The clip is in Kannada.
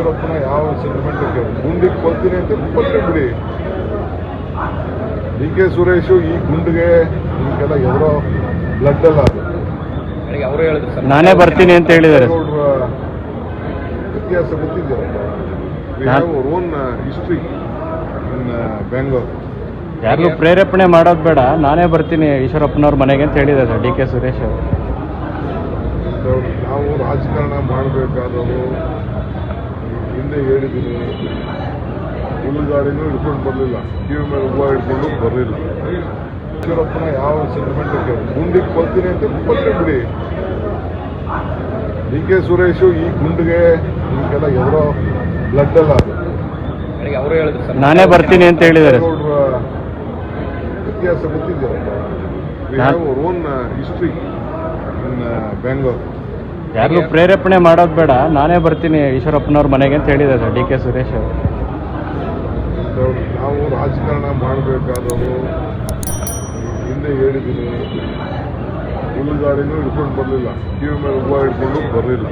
ಈಶ್ವರಪ್ಪನ ಯಾವ ಸೆಂಟಿಮೆಂಟ್ ಗುಂಡಿಗೆ ಕೊಲ್ತೀನಿ ಅಂತ ಕೊಲ್ತೀನಿ ಬಿಡಿ. ಡಿ ಕೆ ಸುರೇಶು ಈ ಗುಂಡಿಗೆ ನಿಮಗೆಲ್ಲ ಎದುರೋ ಬ್ಲಡ್ ಅಲ್ಲ ಅವರು ಹೇಳಿದ್ರು ಸರ್. ನಾನೇ ಬರ್ತೀನಿ ಅಂತ ಹೇಳಿದ್ದಾರೆ. ಇತಿಹಾಸ have own history in Bangalore ಯಾರಿಗೂ ಪ್ರೇರೇಪಣೆ ಮಾಡೋದು ಬೇಡ. ನಾನೇ ಬರ್ತೀನಿ ಈಶ್ವರಪ್ಪನವ್ರ ಮನೆಗೆ ಅಂತ ಹೇಳಿದ್ದಾರೆ ಸರ್ ಡಿ ಕೆ ಸುರೇಶ್ ಅವರು. ನಾವು ರಾಜಕಾರಣ ಮಾಡಬೇಕಾದವರು ಹಿಂದೆ ಹೇಳಿದ್ದೀನಿ ಹುಲ್ಲುಗಾಡಿನೂ ಹಿಡ್ಕೊಂಡು ಬರಲಿಲ್ಲ. ಕಿವಿ ಮೇಲೆ ಹೂವು ಹಿಡ್ಕೊಂಡು ಬರಲಿಲ್ಲ. ಈಶ್ವರಪ್ಪನ ಯಾವ ಸೆಂಟಿಮೆಂಟ್ ಗುಂಡಿಗೆ ಕೊಲ್ತೀನಿ ಅಂತ ಕೊಲ್ರಿ ಬಿಡಿ. ಡಿ ಕೆ ಸುರೇಶು ಈ ಗುಂಡಿಗೆ ನಿಮಗೆಲ್ಲ ಎದುರೋ ಬ್ಲಡ್ ಅಲ್ಲ ಅವರು ಹೇಳಿದ್ರು ಸರ್. ನಾನೇ ಬರ್ತೀನಿ ಅಂತ ಹೇಳಿದ್ದಾರೆ ವ್ಯತ್ಯಾಸ we have own history in Bangalore ಯಾರಿಗೂ ಪ್ರೇರೇಪಣೆ ಮಾಡೋದು ಬೇಡ. ನಾನೇ ಬರ್ತೀನಿ ಈಶ್ವರಪ್ಪನವ್ರ ಮನೆಗೆ ಅಂತ ಹೇಳಿದ್ದಾರೆ ಸರ್ ಡಿ ಕೆ ಸುರೇಶ್ ಅವರು. ನಾವು ರಾಜಕಾರಣ ಮಾಡಬೇಕಾದವರು ಹಿಂದೆ ಹೇಳಿದ್ದೀನಿ. ಹುಲ್ಲುಗಾಡಿನೂ ಹಿಡ್ಕೊಂಡು ಬರಲಿಲ್ಲ. ಟಿವಿ ಮೇಲೆ ಹೂವು ಹಿಡ್ಕೊಂಡು ಬರಲಿಲ್ಲ.